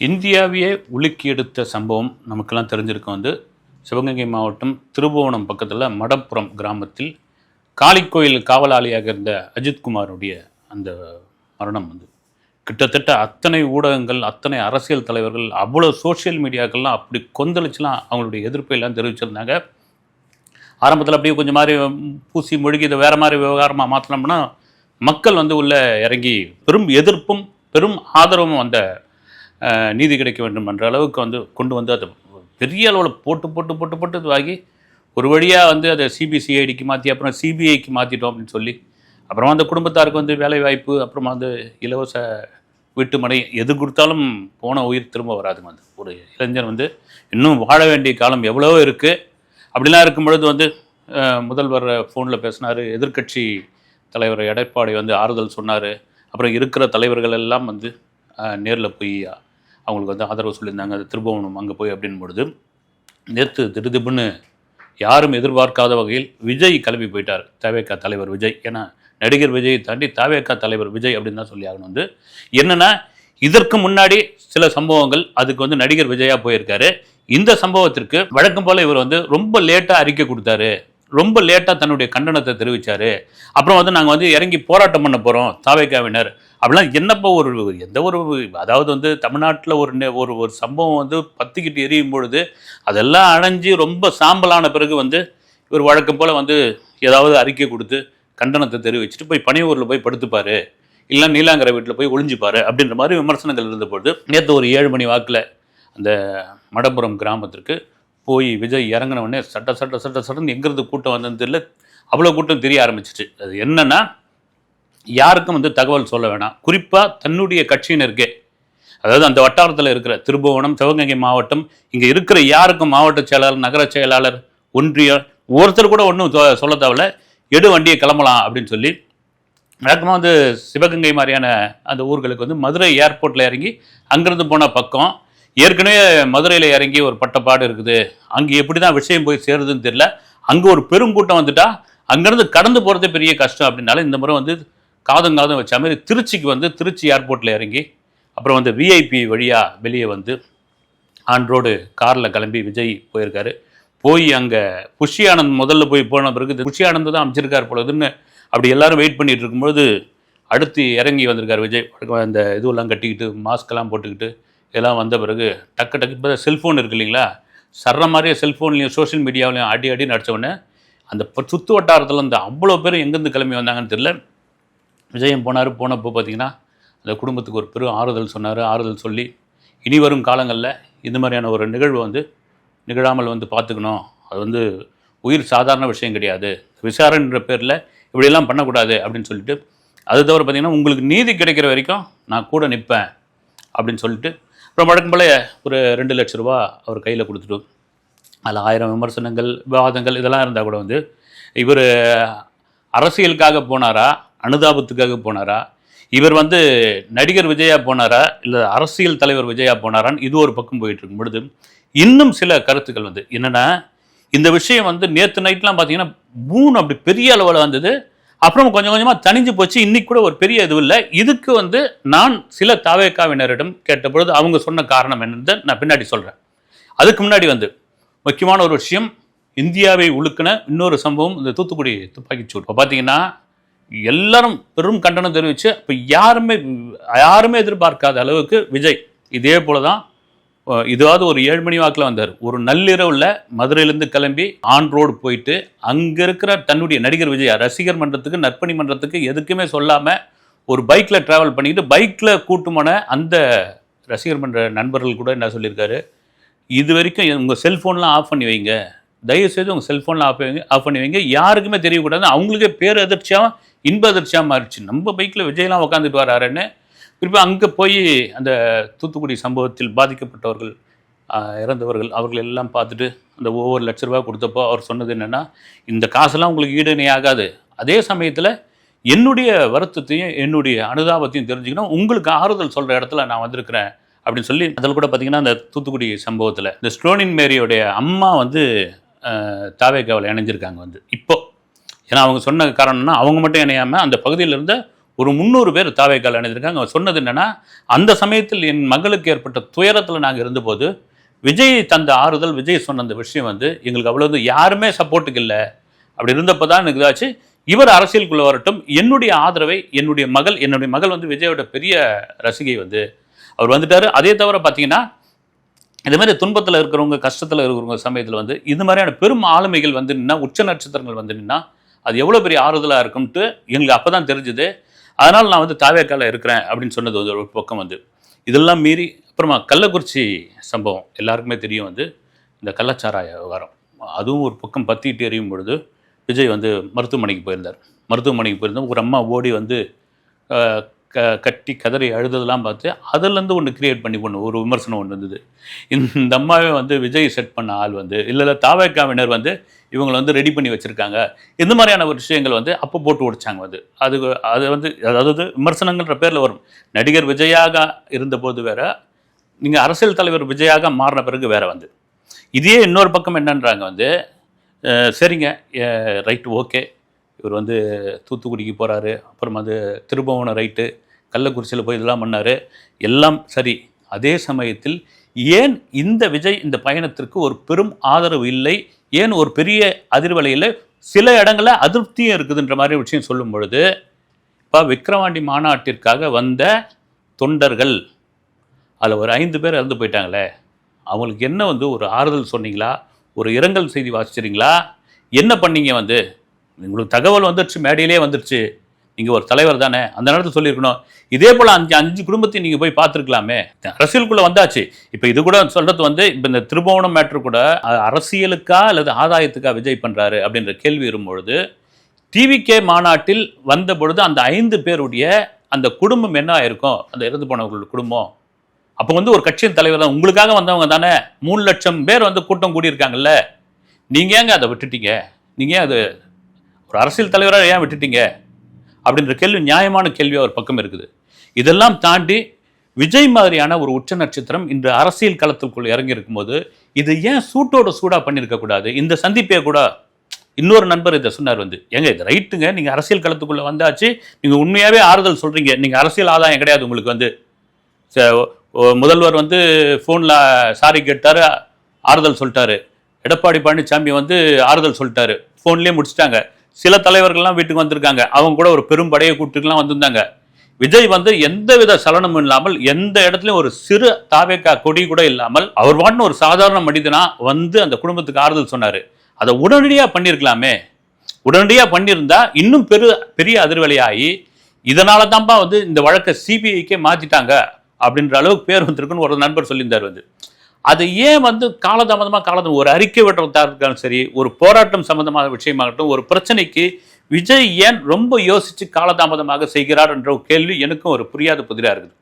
இந்தியாவையே உலுக்கி எடுத்த சம்பவம் நமக்கெல்லாம் தெரிஞ்சிருக்கும். வந்து சிவகங்கை மாவட்டம் திருபுவனம் பக்கத்தில் மடப்புறம் கிராமத்தில் காளிக்கோயில் காவலாளியாக இருந்த அஜித்குமாருடைய அந்த மரணம் வந்து கிட்டத்தட்ட அத்தனை ஊடகங்கள் அத்தனை அரசியல் தலைவர்கள் அவ்வளோ சோஷியல் மீடியாக்கள்லாம் அப்படி கொந்தளிச்சுலாம் அவங்களுடைய எதிர்ப்பையெல்லாம் தெரிவிச்சிருந்தாங்க. ஆரம்பத்தில் அப்படியே கொஞ்சம் மாதிரி பூசி மொழிகி இதை வேறு மாதிரி விவகாரமாக மாற்றினோம்னா மக்கள் வந்து உள்ளே இறங்கி பெரும் எதிர்ப்பும் பெரும் ஆதரவும் அந்த நீதி கிடைக்க வேண்டும் என்ற அளவுக்கு வந்து கொண்டு வந்து அதை பெரிய அளவில் போட்டு போட்டு போட்டு போட்டு இதுவாகி ஒரு வழியாக வந்து அதை சிபிசிஐடிக்கு மாற்றி அப்புறம் சிபிஐக்கு மாற்றிட்டோம் அப்படின்னு சொல்லி அப்புறமா அந்த குடும்பத்தாருக்கு வந்து வேலை வாய்ப்பு அப்புறமா வந்து இலவச வீட்டுமனை எது கொடுத்தாலும் போன உயிர் திரும்ப வராதுங்க வந்து. ஒரு இளைஞர் வந்து இன்னும் வாழ வேண்டிய காலம் எவ்வளவோ இருக்குது அப்படிலாம் இருக்கும் பொழுது வந்து முதல்வர் ஃபோனில் பேசினார் எதிர்க்கட்சி தலைவர் எடப்பாடி வந்து ஆறுதல் சொன்னார். அப்புறம் இருக்கிற தலைவர்கள் எல்லாம் வந்து நேரில் போய் அவங்களுக்கு வந்து ஆதரவு சொல்லியிருந்தாங்க அந்த திருபுவனம் அங்கே போய் அப்படின் பொழுது நேற்று திடுதிப்புன்னு யாரும் எதிர்பார்க்காத வகையில் விஜய் கிளம்பி போயிட்டார். தவேக்கா தலைவர் விஜய். ஏன்னா நடிகர் விஜயை தாண்டி தவேக்கா தலைவர் விஜய் அப்படின்னு தான் சொல்லி ஆகணும் வந்து. என்னென்னா இதற்கு முன்னாடி சில சம்பவங்கள் அதுக்கு வந்து நடிகர் விஜயா போயிருக்காரு. இந்த சம்பவத்திற்கு வழக்கம் போல இவர் வந்து ரொம்ப லேட்டாக அறிக்கை கொடுத்தாரு. ரொம்ப லேட்டாக தன்னுடைய கண்டனத்தை தெரிவிச்சாரு. அப்புறம் வந்து நாங்கள் வந்து இறங்கி போராட்டம் பண்ண போகிறோம் தாவேக்காவினர் அப்படிலாம் என்னப்போ ஒரு எந்த ஒரு அதாவது வந்து தமிழ்நாட்டில் ஒரு ஒரு ஒரு சம்பவம் வந்து பத்துக்கிட்டு எரியும் பொழுது அதெல்லாம் அணைஞ்சு ரொம்ப சாம்பலான பிறகு வந்து இவர் வழக்கம் போல் வந்து ஏதாவது அறிக்கை கொடுத்து கண்டனத்தை தெரிவிச்சுட்டு போய் பனையூரில் போய் படுத்துப்பார். இல்லை நீலாங்கரை வீட்டில் போய் ஒளிஞ்சுப்பார் அப்படின்ற மாதிரி விமர்சனங்கள் இருந்த பொழுது நேற்று ஒரு ஏழு மணி வாக்கில் அந்த மடப்புரம் கிராமத்திற்கு போய் விஜய் இறங்கின உடனே சட்ட சட்ட சட்ட சட்டன்னு எங்கேருந்து கூட்டம் வந்ததுன்னு தெரியல. அவ்வளோ கூட்டம் தெரிய ஆரம்பிச்சிச்சு. அது என்னென்னா யாருக்கும் வந்து தகவல் சொல்ல வேணாம். குறிப்பாக தன்னுடைய கட்சியினருக்கே. அதாவது அந்த வட்டாரத்தில் இருக்கிற திருபுவனம் சிவகங்கை மாவட்டம் இங்கே இருக்கிற யாருக்கும் மாவட்ட செயலாளர் நகர செயலாளர் ஒன்றிய ஒருத்தர் கூட ஒன்றும் சொல்ல தேவையில்ல. எடு வண்டியை கிளம்பலாம் அப்படின்னு சொல்லி வழக்கமாக வந்து சிவகங்கை மாதிரியான அந்த ஊர்களுக்கு வந்து மதுரை ஏர்போர்ட்டில் இறங்கி அங்கேருந்து போன பக்கம் ஏற்கனவே மதுரையில் இறங்கி ஒரு பட்டப்பாடு இருக்குது. அங்கே எப்படி தான் விஷயம் போய் சேருதுன்னு தெரியல. அங்கே ஒரு பெருங்கூட்டம் வந்துட்டா அங்கேருந்து கடந்து போகிறதே பெரிய கஷ்டம் அப்படின்னால இந்த முறை வந்து காதும் காதும் வச்ச மாதிரி திருச்சிக்கு வந்து திருச்சி ஏர்போர்ட்டில் இறங்கி அப்புறம் வந்து விஐபி வழியாக வெளியே வந்து ஆன் ரோடு காரில் கிளம்பி விஜய் போயிருக்காரு. போய் அங்கே புஷி ஆனந்த் முதல்ல போய் போன பிறகு புஷி ஆனந்த் தான் அமைச்சிருக்கார் பொழுதுன்னு அப்படி எல்லாரும் வெயிட் பண்ணிட்டு இருக்கும்போது அடுத்து இறங்கி வந்திருக்கார் விஜய். அந்த இதுவெல்லாம் கட்டிக்கிட்டு மாஸ்க்கெல்லாம் போட்டுக்கிட்டு இதெல்லாம் வந்த பிறகு டக்கு டக்கு இப்போ செல்ஃபோன் இருக்கு இல்லைங்களா? சர்ற மாதிரியே செல்ஃபோன்லேயும் சோஷியல் மீடியாவிலையும் அடி அடி நடித்தவொடனே உடனே அந்த சுற்று சுத்து வட்டாரத்தில் இந்த அவ்வளோ பேர் எங்கேருந்து கிளம்பி வந்தாங்கன்னு தெரியல. விஜயம் போனார் போனப்போ பார்த்தீங்கன்னா அந்த குடும்பத்துக்கு ஒரு பெரும் ஆறுதல் சொன்னார் ஆறுதல் சொல்லி இனி வரும் காலங்களில் இந்த மாதிரியான ஒரு நிகழ்வு வந்து நிகழாமல் வந்து பார்த்துக்கணும் அது வந்து உயிர் சாதாரண விஷயம் கிடையாது. விசாரணைன்ற பேரில் இப்படியெல்லாம் பண்ணக்கூடாது அப்படின்னு சொல்லிட்டு அது தவிர பார்த்தீங்கன்னா உங்களுக்கு நீதி கிடைக்கிற வரைக்கும் நான் கூட நிற்பேன் அப்படின்னு சொல்லிட்டு அப்புறம் வழக்கம் போல ஒரு ரெண்டு லட்ச ரூபா அவர் கையில் கொடுத்துட்டோம் அதில் ஆயிரம் விமர்சனங்கள் விவாதங்கள் இதெல்லாம் இருந்தால் கூட வந்து இவர் அரசியலுக்காக போனாரா அனுதாபத்துக்காக போனாரா இவர் வந்து நடிகர் விஜயா போனாரா இல்லை அரசியல் தலைவர் விஜயா போனாரான்னு இது ஒரு பக்கம் போயிட்டு இருக்கும் பொழுது இன்னும் சில கருத்துக்கள் வந்து என்னென்னா இந்த விஷயம் வந்து நேற்று நைட்லாம் பார்த்தீங்கன்னா மூணு அப்படி பெரிய அளவில் வந்தது. அப்புறம் கொஞ்சம் கொஞ்சமாக தணிஞ்சு போச்சு. இன்னைக்கு கூட ஒரு பெரிய இது இல்லை. இதுக்கு வந்து நான் சில தாவேக்காவினரிடம் கேட்டபொழுது அவங்க சொன்ன காரணம் என்னன்னு நான் பின்னாடி சொல்கிறேன் அதுக்கு முன்னாடி வந்து முக்கியமான ஒரு விஷயம் இந்தியாவை உழுக்கின இன்னொரு சம்பவம் இந்த தூத்துக்குடி துப்பாக்கிச்சூடு இப்போ பார்த்தீங்கன்னா எல்லாரும் பெரும் கண்டனம் தெரிவித்து இப்போ யாருமே யாருமே எதிர்பார்க்காத அளவுக்கு விஜய் இதே போல தான் இதுவாவது ஒரு ஏழு மணி வாக்கில் வந்தார். ஒரு நள்ளிரவில் மதுரையிலேருந்து கிளம்பி ஆன் ரோடு போயிட்டு அங்கே இருக்கிற தன்னுடைய நடிகர் விஜய் ரசிகர் மன்றத்துக்கு நற்பணி மன்றத்துக்கு எதுக்குமே சொல்லாமல் ஒரு பைக்கில் ட்ராவல் பண்ணிக்கிட்டு பைக்கில் கூட்டுமான அந்த ரசிகர் மன்ற நண்பர்கள் கூட என்ன சொல்லியிருக்காரு? இது வரைக்கும் உங்கள் செல்ஃபோன்லாம் ஆஃப் பண்ணி வைங்க. தயவுசெய்து உங்கள் செல்ஃபோன்லாம் ஆஃப் வைங்க ஆஃப் பண்ணி வைங்க. யாருக்குமே தெரியக்கூடாது. அவங்களுக்கே பேர் அதிர்ச்சியாக இன்ப அதிர்ச்சியாக மாறிடுச்சு. நம்ம பைக்கில் விஜய்லாம் உட்காந்துட்டு வராருன்னு குறிப்பாக அங்கே போய் அந்த தூத்துக்குடி சம்பவத்தில் பாதிக்கப்பட்டவர்கள் இறந்தவர்கள் அவர்கள் எல்லாம் பார்த்துட்டு அந்த ஒவ்வொரு லட்ச ரூபா கொடுத்தப்போ அவர் சொன்னது என்னென்னா இந்த காசெல்லாம் உங்களுக்கு ஈடுணை ஆகாது. அதே சமயத்தில் என்னுடைய வருத்தத்தையும் என்னுடைய அனுதாபத்தையும் தெரிஞ்சுக்கணும். உங்களுக்கு ஆறுதல் சொல்கிற இடத்துல நான் வந்திருக்கிறேன் அப்படின்னு சொல்லி அதில் கூட பார்த்திங்கன்னா அந்த தூத்துக்குடி சம்பவத்தில் இந்த ஸ்டோனின் மேரியோடைய அம்மா வந்து தாவேக்காவில் இணைஞ்சிருக்காங்க வந்து. இப்போது ஏன்னா அவங்க சொன்ன காரணம்னா அவங்க மட்டும் இணையாமல் அந்த பகுதியில் இருந்த ஒரு முந்நூறு பேர் தாவேக்கால் அணிந்திருக்காங்க. அவங்க சொன்னது என்னென்னா அந்த சமயத்தில் என் மகளுக்கு ஏற்பட்ட துயரத்தில் நாங்கள் இருந்தபோது விஜய் தந்த ஆறுதல் விஜய் சொன்ன அந்த விஷயம் வந்து எங்களுக்கு அவ்வளோ யாருமே சப்போர்ட்டுக்கு இல்லை. அப்படி இருந்தப்போ தான் எனக்கு இதாச்சு. இவர் அரசியலுக்குள்ளே வரட்டும் என்னுடைய ஆதரவை என்னுடைய மகள் என்னுடைய மகள் வந்து விஜயோட பெரிய ரசிகை வந்து அவர் வந்துட்டார். அதே தவிர பார்த்தீங்கன்னா இது மாதிரி துன்பத்தில் இருக்கிறவங்க கஷ்டத்தில் இருக்கிறவங்க சமயத்தில் வந்து இது மாதிரியான பெரும் ஆளுமைகள் வந்து நின்னா உச்ச நட்சத்திரங்கள் வந்து நின்னா அது எவ்வளோ பெரிய ஆறுதலாக இருக்கும்ட்டு எங்களுக்கு அப்போ தான் தெரிஞ்சுது. அதனால் நான் வந்து தாவேக்கால இருக்கிறேன் அப்படின்னு சொன்னது வந்து ஒரு பக்கம் வந்து. இதெல்லாம் மீறி அப்புறமா கள்ளக்குறிச்சி சம்பவம் எல்லாருக்குமே தெரியும் வந்து இந்த கள்ளச்சாராய விவகாரம். அதுவும் ஒரு பக்கம் பத்திட்டு எறியும் பொழுது விஜய் வந்து மருத்துவமனைக்கு போயிருந்தார். மருத்துவமனைக்கு போயிருந்தோம் ஒரு அம்மா ஓடி வந்து க கட்டி கதறி அழுததெல்லாம் பார்த்து அதுலேருந்து ஒன்று கிரியேட் பண்ணி ஒன்று ஒரு விமர்சனம் ஒன்று இருந்தது. இந்த அம்மாவே வந்து விஜய் செட் பண்ண ஆள் வந்து இல்லை இல்லை தாவேக்காவினர் வந்து இவங்களை வந்து ரெடி பண்ணி வச்சுருக்காங்க. இந்த மாதிரியான ஒரு விஷயங்கள் வந்து அப்போ போட்டு உடைச்சாங்க வந்து அது அது வந்து அதாவது விமர்சனங்கள்ன்ற பேரில் வரும். நடிகர் விஜயாக இருந்தபோது வேற நீங்கள் அரசியல் தலைவர் விஜயாக மாறின பிறகு வேற வந்து. இதே இன்னொரு பக்கம் என்னன்றாங்க வந்து சரிங்க ரைட் ஓகே இவர் வந்து தூத்துக்குடிக்கு போகிறாரு அப்புறம் அது திருபுவன ரைட்டு கள்ளக்குறிச்சியில் போய் இதெல்லாம் பண்ணார். எல்லாம் சரி. அதே சமயத்தில் ஏன் இந்த விஜய் இந்த பயணத்திற்கு ஒரு பெரும் ஆதரவு இல்லை? ஏன் ஒரு பெரிய அதிர்வலையில் சில இடங்களில் அதிருப்தியும் இருக்குதுன்ற மாதிரி விஷயம் சொல்லும் பொழுது இப்போ விக்ரவாண்டி மாநாட்டிற்காக வந்த தொண்டர்கள் அதில் ஒரு ஐந்து பேர் இறந்து போயிட்டாங்களே. அவங்களுக்கு என்ன வந்து ஒரு ஆறுதல் சொன்னீங்களா? ஒரு இரங்கல் செய்தி வாசிச்சிருங்களா என்ன பண்ணீங்க வந்து? உங்களுக்கு தகவல் வந்துருச்சு மேடையிலே வந்துருச்சு. நீங்கள் ஒரு தலைவர் தானே அந்த நேரத்தில் சொல்லியிருக்கணும். இதே போல் அஞ்சு அஞ்சு குடும்பத்தையும் நீங்கள் போய் பார்த்துருக்கலாமே. அரசியலுக்குள்ளே வந்தாச்சு. இப்போ இது கூட சொல்கிறது வந்து இப்போ இந்த திருபுவனம் மேட்ரு கூட அரசியலுக்கா அல்லது ஆதாயத்துக்கா விஜய் பண்ணுறாரு அப்படின்ற கேள்வி வரும்பொழுது டிவிகே மாநாட்டில் வந்த பொழுது அந்த ஐந்து பேருடைய அந்த குடும்பம் என்ன ஆயிருக்கும்? அந்த இறந்து போனவர்களுடைய குடும்பம். அப்போ வந்து ஒரு கட்சியின் தலைவர் தான். உங்களுக்காக வந்தவங்க தானே. மூணு லட்சம் பேர் வந்து கூட்டம் கூடியிருக்காங்கல்ல. நீங்கள் ஏங்க அதை விட்டுட்டீங்க? நீங்கள் அதை அது ஒரு அரசியல் தலைவராக ஏன் விட்டுட்டீங்க? அப்படின்ற கேள்வி நியாயமான கேள்வி ஒரு பக்கம் இருக்குது. இதெல்லாம் தாண்டி விஜய் மாதிரியான ஒரு உச்ச நட்சத்திரம் இன்று அரசியல் களத்துக்குள் இறங்கி இருக்கும்போது இது ஏன் சூட்டோட சூடாக பண்ணியிருக்கக்கூடாது இந்த சந்திப்பே கூட இன்னொரு நண்பர் இதை சொன்னார் வந்து ஏங்க இது ரைட்டுங்க. நீங்கள் அரசியல் களத்துக்குள்ளே வந்தாச்சு. நீங்கள் உண்மையாகவே ஆறுதல் சொல்கிறீங்க நீங்கள் அரசியல் ஆதாயம் கிடையாது உங்களுக்கு வந்து. முதல்வர் வந்து ஃபோனில் சாரி கேட்டார் ஆறுதல் சொல்லிட்டாரு. எடப்பாடி பழனிசாமி வந்து ஆறுதல் சொல்லிட்டாரு. ஃபோன்லேயே முடிச்சிட்டாங்க. சில தலைவர்கள்லாம் வீட்டுக்கு வந்திருக்காங்க. அவங்க கூட ஒரு பெரும் படையை கூட்டுக்கெல்லாம் வந்திருந்தாங்க. விஜய் வந்து எந்த வித சலனமும் இல்லாமல் எந்த இடத்துலையும் ஒரு சிறு தாவேக்கா கொடி கூட இல்லாமல் அவர் வாட்டின ஒரு சாதாரண மனிதனா வந்து அந்த குடும்பத்துக்கு ஆறுதல் சொன்னார். அதை உடனடியாக பண்ணியிருக்கலாமே உடனடியாக பண்ணியிருந்தா இன்னும் பெரு பெரிய அதிர்வலையாகி இதனால தான்ப்பா வந்து இந்த வழக்கை சிபிஐக்கே மாற்றிட்டாங்க அப்படின்ற அளவுக்கு பேர் வந்திருக்குன்னு ஒரு நண்பர் சொல்லியிருந்தார் வந்து. அது ஏன் வந்து காலதாமதமாக காலதாமதம்? ஒரு அறிக்கை விடுறதா இருந்தாலும் சரி ஒரு போராட்டம் சம்பந்தமான விஷயமாகட்டும் ஒரு பிரச்சனைக்கு விஜய் ஏன் ரொம்ப யோசித்து காலதாமதமாக செய்கிறார் என்ற ஒரு கேள்வி எனக்கும் ஒரு புரியாத புதிராக இருக்குது.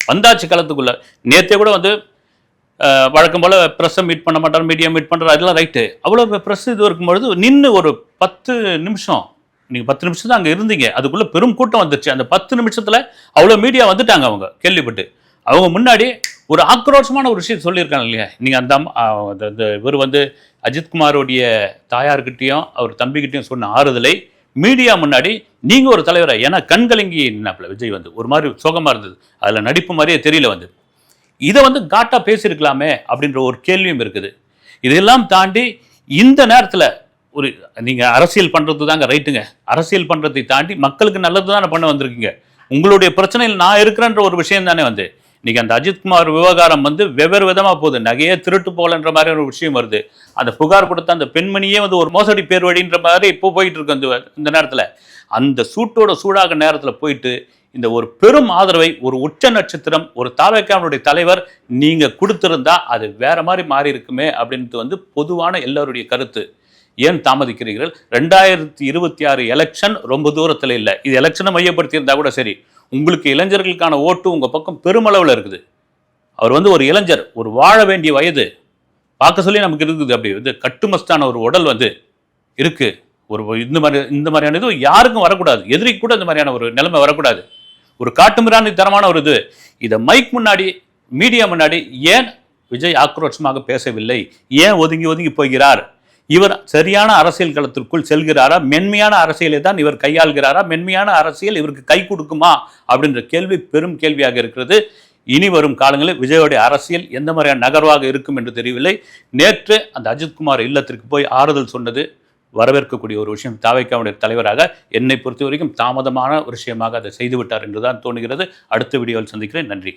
வந்தாச்சு காலத்துக்குள்ள நேற்றே கூட வந்து வழக்கம் போல் ப்ரெஸ்ஸை மீட் பண்ண மாட்டார் மீடியா மீட் பண்ணுற அதெல்லாம் ரைட்டு அவ்வளோ ப்ரெஸ் இது இருக்கும்பொழுது நின்று ஒரு பத்து நிமிஷம் நீங்கள் பத்து நிமிஷம் தான் அங்கே இருந்தீங்க. அதுக்குள்ளே பெரும் கூட்டம் வந்துருச்சு அந்த பத்து நிமிஷத்தில் அவ்வளோ மீடியா வந்துட்டாங்க அவங்க கேள்விப்பட்டு. அவங்க முன்னாடி ஒரு ஆக்ரோஷமான ஒரு விஷயம் சொல்லியிருக்காங்க இல்லையா? நீங்கள் அந்த அந்த இவர் வந்து அஜித்குமாரோடைய தாயார்கிட்டையும் அவர் தம்பிக்கிட்டையும் சொன்ன ஆறுதலை மீடியா முன்னாடி நீங்கள் ஒரு தலைவரா? ஏன்னா கண்கலங்கி நின்னாப்புல விஜய் வந்து. ஒரு மாதிரி சோகமாக இருந்தது. அதில் நடிப்பு மாதிரியே தெரியல வந்து. இதை வந்து காட்டா பேசியிருக்கலாமே அப்படின்ற ஒரு கேள்வியும் இருக்குது. இதெல்லாம் தாண்டி இந்த நேரத்தில் ஒரு நீங்கள் அரசியல் பண்ணுறது தாங்க ரைட்டுங்க. அரசியல் பண்ணுறதை தாண்டி மக்களுக்கு நல்லது தானே பண்ண வந்திருக்கீங்க. உங்களுடைய பிரச்சனையில் நான் இருக்கிறேன்ற ஒரு விஷயம் தானே வந்து. இன்னைக்கு அந்த அஜித்குமார் விவகாரம் வந்து வெவ்வேறு விதமாக போகுது. நகையே திருட்டு போகலன்ற மாதிரி ஒரு விஷயம் வருது. அந்த புகார் கொடுத்த அந்த பெண்மணியே வந்து ஒரு மோசடி பேர் வழின்ற மாதிரி இப்போ போயிட்டு இருக்கு அந்த இந்த நேரத்தில். அந்த சூட்டோட சூடாக நேரத்தில் போயிட்டு இந்த ஒரு பெரும் ஆதரவை ஒரு உச்ச நட்சத்திரம் ஒரு தாவேக்காவுடைய தலைவர் நீங்கள் கொடுத்திருந்தா அது வேற மாதிரி மாறி இருக்குமே அப்படின்றது வந்து பொதுவான எல்லாருடைய கருத்து. ஏன் தாமதிக்கிறீர்கள்? ரெண்டாயிரத்தி இருபத்தி ஆறு எலெக்ஷன் ரொம்ப தூரத்தில் இல்லை. இது எலெக்ஷனை மையப்படுத்தி இருந்தால் கூட சரி. உங்களுக்கு இளைஞர்களுக்கான ஓட்டு உங்கள் பக்கம் பெருமளவில் இருக்குது. அவர் வந்து ஒரு இளைஞர் ஒரு வாழ வேண்டிய வயது. பார்க்க சொல்லி நமக்கு இருக்குது அப்படி. வந்து கட்டுமஸ்தான ஒரு உடல் வந்து இருக்குது ஒரு இந்த மாதிரி இந்த மாதிரியான இது யாருக்கும் வரக்கூடாது. எதிரிக்கு கூட இந்த மாதிரியான ஒரு நிலைமை வரக்கூடாது. ஒரு காட்டுமிராண்டி தரமான ஒரு இது. இதை மைக் முன்னாடி மீடியா முன்னாடி ஏன் விஜய் ஆக்ரோஷமாக பேசவில்லை? ஏன் ஒதுங்கி ஒதுங்கி போகிறார்? இவர் சரியான அரசியல் களத்திற்குள் செல்கிறாரா? மென்மையான அரசியலை தான் இவர் கையாள்கிறாரா? மென்மையான அரசியல் இவருக்கு கை கொடுக்குமா? அப்படின்ற கேள்வி பெரும் கேள்வியாக இருக்கிறது. இனி வரும் காலங்களில் விஜயோடைய அரசியல் எந்த மாதிரியான நகர்வாக இருக்கும் என்று தெரியவில்லை. நேற்று அந்த அஜித்குமார் இல்லத்திற்கு போய் ஆறுதல் சொன்னது வரவேற்கக்கூடிய ஒரு விஷயம். தாவைக்காவுடைய தலைவராக என்னை பொறுத்த வரைக்கும் தாமதமான ஒரு விஷயமாக அதை செய்துவிட்டார் என்றுதான் தோணுகிறது அடுத்த வீடியோவில் சந்திக்கிறேன். நன்றி.